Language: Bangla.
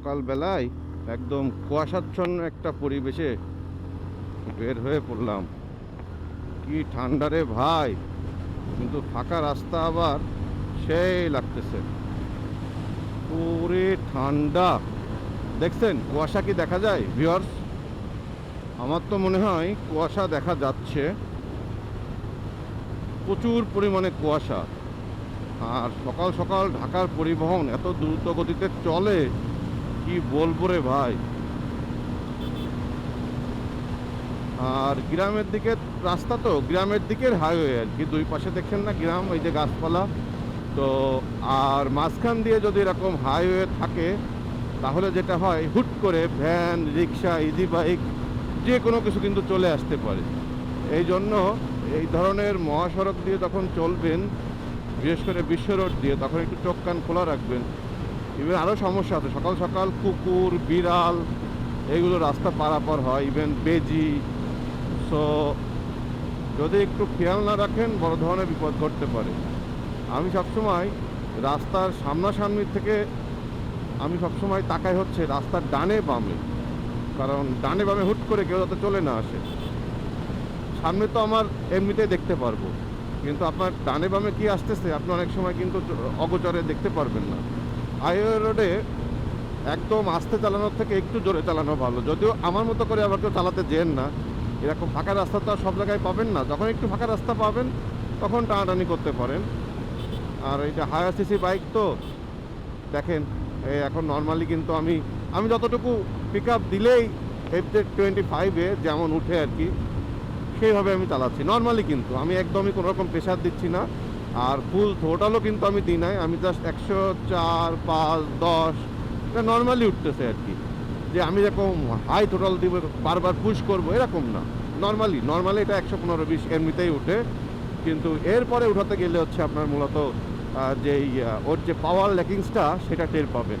সকালবেলায় একদম কুয়াশাচ্ছন্ন একটা পরিবেশে বের হয়ে পড়লাম। কি ঠান্ডা রে ভাই! কিন্তু ফাঁকা রাস্তা আবার সেই লাগতেছে। ওরে ঠান্ডা! দেখছেন, কুয়াশা কি দেখা যায় ভিওর্স আমার তো মনে হয় কুয়াশা দেখা যাচ্ছে। প্রচুর পরিমাণে কুয়াশা। আর সকাল সকাল ঢাকার পরিবহন এত দ্রুত গতিতে চলে কি বলব রে ভাই? আর গ্রামের দিকে রাস্তা তো, গ্রামের দিকের হাইওয়ে আর কি। দুই পাশে দেখেন না গ্রাম, ওই যে গাছপালা। তো আর মাঝখান দিয়ে যদি এরকম হাইওয়ে থাকে, তাহলে যেটা হয়, হুট করে ভ্যান রিক্সা ইজি বাইক যে কোনো কিছু কিন্তু চলে আসতে পারে। এই জন্য এই ধরনের মহাসড়ক দিয়ে যখন চলবেন, বিশেষ করে বিশ্ব রোড দিয়ে, তখন একটু চোখ কান খোলা রাখবেন। ইভেন আরও সমস্যা আছে। সকাল সকাল কুকুর, বিড়াল, এগুলো রাস্তা পারাপার হয় ইভেন বেজি। সো যদি একটু খেয়াল না রাখেন, বড় ধরনের বিপদ ঘটতে পারে। আমি সবসময় রাস্তার সামনাসামনি থেকে আমি সবসময় তাকাই হচ্ছে রাস্তার ডানে বামে। কারণ ডানে বামে হুট করে কেউ যাতে চলে না আসে। সামনে তো আমার এমনিতেই দেখতে পারব। কিন্তু আপনার ডানে বামে কি আসতেছে, আপনি অনেক সময় কিন্তু অগোচরে দেখতে পারবেন না। হাইওয়ে রোডে একদম আস্তে চালানোর থেকে একটু জোরে চালানো ভালো। যদিও আমার মতো করে আবার কেউ চালাতে যেন না। এরকম ফাঁকা রাস্তা তো সব জায়গায় পাবেন না। যখন একটু ফাঁকা রাস্তা পাবেন, তখন টানাটানি করতে পারেন। আর এইটা হায়ার সিসি বাইক তো, দেখেন এখন নর্মালি কিন্তু আমি আমি যতটুকু পিক আপ দিলেই এফজেড টোয়েন্টি ফাইভে যেমন উঠে আর কি, সেইভাবে আমি চালাচ্ছি। নর্মালি কিন্তু, আমি একদমই কোনো রকম প্রেশার দিচ্ছি না। আর ফুল থ্রোটালও কিন্তু আমি দিই নাই আমি জাস্ট একশো চার, পাঁচ, দশ, এটা নর্মালি উঠতেছে আর কি। যে আমি এরকম হাই থ্রোটাল দিব, বারবার পুশ করব, এরকম না। নর্মালি নর্মালি এটা একশো পনেরো, বিশ, এমনিতেই উঠে। কিন্তু এরপরে উঠাতে গেলে হচ্ছে আপনার মূলত যেই ওর যে পাওয়ার ল্যাকিংসটা সেটা টের পাবেন।